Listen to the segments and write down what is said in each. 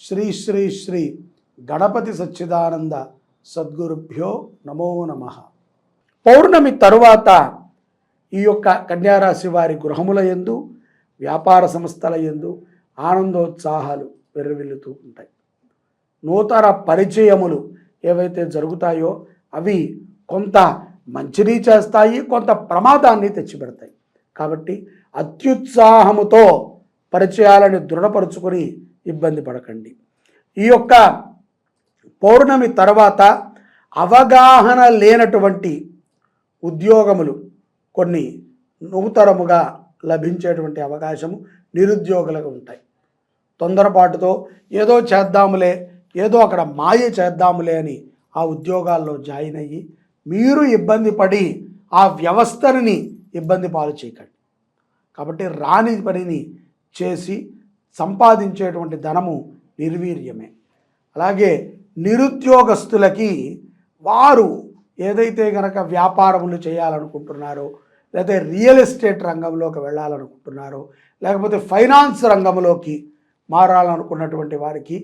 శ్రీ శ్రీ శ్రీ గణపతి సచ్చిదానంద సద్గురుభ్యో నమో నమ. పౌర్ణమి తరువాత ఈ యొక్క కన్యారాశి వారి గృహముల యందు వ్యాపార సంస్థల యందు ఆనందోత్సాహాలు వెర్రవిల్లుతూ ఉంటాయి. నూతన పరిచయములు ఏవైతే జరుగుతాయో అవి కొంత మంచిని చేస్తాయి కొంత ప్రమాదాన్ని తెచ్చిపెడతాయి. కాబట్టి అత్యుత్సాహముతో పరిచయాలని దృఢపరుచుకొని ఇబ్బంది పడకండి. ఈ యొక్క పౌర్ణమి తర్వాత అవగాహన లేనటువంటి ఉద్యోగములు కొన్ని నూతనముగా లభించేటువంటి అవకాశము నిరుద్యోగులకు ఉంటాయి. తొందరపాటుతో ఏదో చేద్దాములే ఏదో అక్కడ మాయ చేద్దాములే అని ఆ ఉద్యోగాల్లో జాయిన్ అయ్యి మీరు ఇబ్బంది పడి ఆ వ్యవస్థని ఇబ్బంది పాలు చేయకండి. కాబట్టి రాని పనిని చేసి సంపాదించేటువంటి ధనము నిర్వీర్యమే. అలాగే నిరుద్యోగస్తులకి వారు ఏదైతే గనక వ్యాపారములు చేయాలనుకుంటున్నారో లేకపోతే రియల్ ఎస్టేట్ రంగంలోకి వెళ్ళాలనుకుంటున్నారో లేకపోతే ఫైనాన్స్ రంగంలోకి మారాలనుకున్నటువంటి వారికి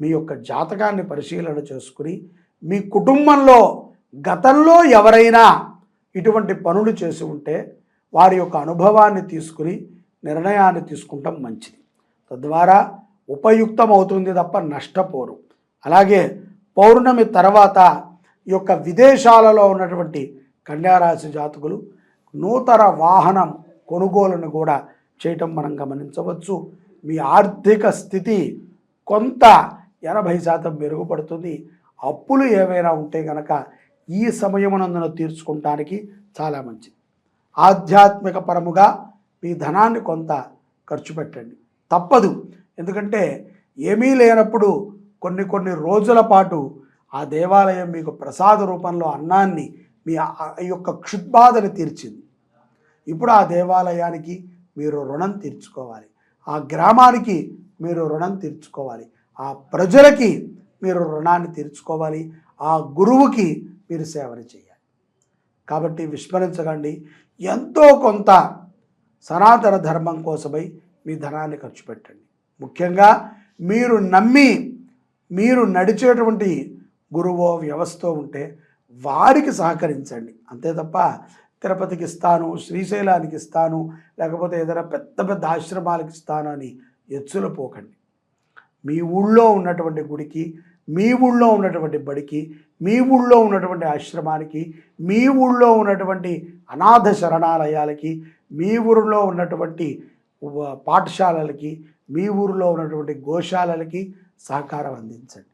మీ యొక్క జాతకాన్ని పరిశీలన చేసుకుని మీ కుటుంబంలో గతంలో ఎవరైనా ఇటువంటి పనులు చేసి ఉంటే వారి యొక్క అనుభవాన్ని తీసుకుని నిర్ణయాన్ని తీసుకుంటాం మంచిది. తద్వారా ఉపయుక్తం అవుతుంది తప్ప నష్టపోరు. అలాగే పౌర్ణమి తర్వాత ఈ యొక్క విదేశాలలో ఉన్నటువంటి కన్యారాశి జాతకులు నూతన వాహనం కొనుగోలును కూడా చేయటం మనం గమనించవచ్చు. మీ ఆర్థిక స్థితి కొంత ఎనభై శాతం మెరుగుపడుతుంది. అప్పులు ఏవైనా ఉంటే గనక ఈ సమయమునందున తీర్చుకుంటానికి చాలా మంచిది. ఆధ్యాత్మిక పరముగా మీ ధనాన్ని కొంత ఖర్చు పెట్టండి. తప్పదు. ఎందుకంటే ఏమీ లేనప్పుడు కొన్ని కొన్ని రోజుల పాటు ఆ దేవాలయం మీకు ప్రసాద రూపంలో అన్నాన్ని మీ ఆ యొక్క క్షుద్బాధను తీర్చింది. ఇప్పుడు ఆ దేవాలయానికి మీరు రుణం తీర్చుకోవాలి. ఆ గ్రామానికి మీరు రుణం తీర్చుకోవాలి. ఆ ప్రజలకి మీరు రుణాన్ని తీర్చుకోవాలి. ఆ గురువుకి మీరు సేవను చేయాలి. కాబట్టి విస్మరించకండి. ఎంతో కొంత సనాతన ధర్మం కోసమై మీ ధనాన్ని ఖర్చు పెట్టండి. ముఖ్యంగా మీరు నమ్మి మీరు నడిచేటువంటి గురువో వ్యవస్థ ఉంటే వారికి సహకరించండి. అంతే తప్ప తిరుపతికి ఇస్తాను శ్రీశైలానికి ఇస్తాను లేకపోతే ఏదైనా పెద్ద పెద్ద ఆశ్రమాలకు ఇస్తాను అని ఎచ్చులు పోకండి. మీ ఊళ్ళో ఉన్నటువంటి గుడికి మీ ఊళ్ళో ఉన్నటువంటి బడికి మీ ఊళ్ళో ఉన్నటువంటి ఆశ్రమానికి మీ ఊళ్ళో ఉన్నటువంటి అనాథ శరణాలయాలకి మీ ఊరిలో ఉన్నటువంటి పాఠశాలలకి మీ ఊరిలో ఉన్నటువంటి గోశాలలకి సహకారం అందించండి.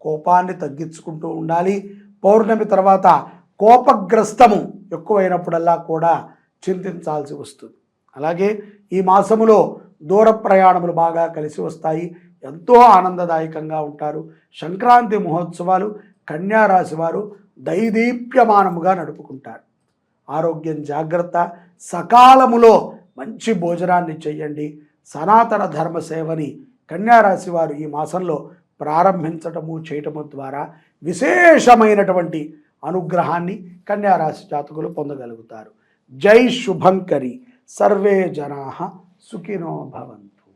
కోపాన్ని తగ్గించుకుంటూ ఉండాలి. పౌర్ణమి తర్వాత కోపగ్రస్తము ఎక్కువైనప్పుడల్లా కూడా చింతించాల్సి వస్తుంది. అలాగే ఈ మాసములో దూర ప్రయాణములు బాగా కలిసి వస్తాయి. ఎంతో ఆనందదాయకంగా ఉంటారు. సంక్రాంతి మహోత్సవాలు కన్యారాశి వారు దైదీప్యమానముగా నడుపుకుంటారు. ఆరోగ్యం జాగ్రత్త. సకాలములో మంచి భోజనాన్ని చేయండి సనాతన ధర్మ సేవని కన్యారాశి వారు ఈ మాసంలో ప్రారంభించటము చేయటము ద్వారా విశేషమైనటువంటి అనుగ్రహాన్ని కన్యారాశి జాతకులు పొందగలుగుతారు. జై శుభంకరి. సర్వే జనా సుఖినో భవంతు.